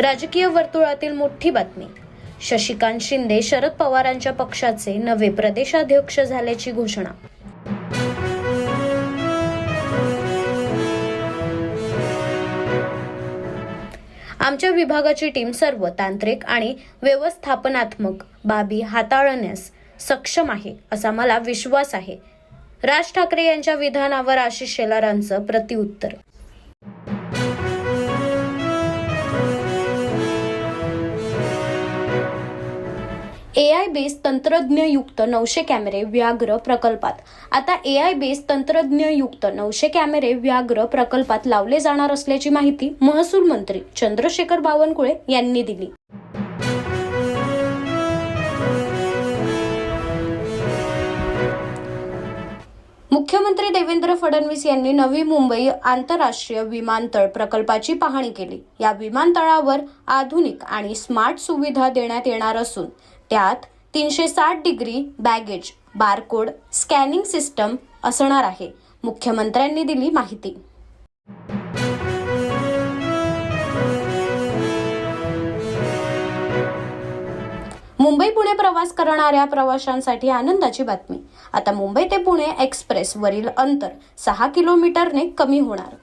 राजकीय वर्तुळातील मोठी बातमी. शशिकांत शिंदे शरद पवारांच्या पक्षाचे नवे प्रदेशाध्यक्ष झाल्याची घोषणा. आमच्या विभागाची टीम सर्व तांत्रिक आणि व्यवस्थापनात्मक बाबी हाताळण्यास सक्षम आहे असा मला विश्वास आहे. राज ठाकरे यांच्या विधानावर आशिष शेलारांचं प्रतिउत्तर ए आय बेस तंत्रज्ञयुक्त नऊशे कॅमेरे व्याघ्र प्रकल्पात. आता ए आय बेस तंत्रज्ञयुक्त नऊशे कॅमेरे व्याघ्र प्रकल्पात लावले जाणार असल्याची माहिती महसूल मंत्री चंद्रशेखर बावनकुळे यांनी दिली. मुख्यमंत्री देवेंद्र फडणवीस यांनी नवी मुंबई आंतरराष्ट्रीय विमानतळ प्रकल्पाची पाहणी केली. या विमानतळावर आधुनिक आणि स्मार्ट सुविधा देण्यात येणार असून त्यात तीनशे साठ degree baggage barcode scanning system असणार आहे. मुख्यमंत्र्यांनी दिली माहिती. मुंबई पुणे प्रवास करणाऱ्या प्रवाशांसाठी आनंदाची बातमी. आता मुंबई ते पुणे एक्सप्रेस वरील अंतर सहा किलोमीटरने कमी होणार.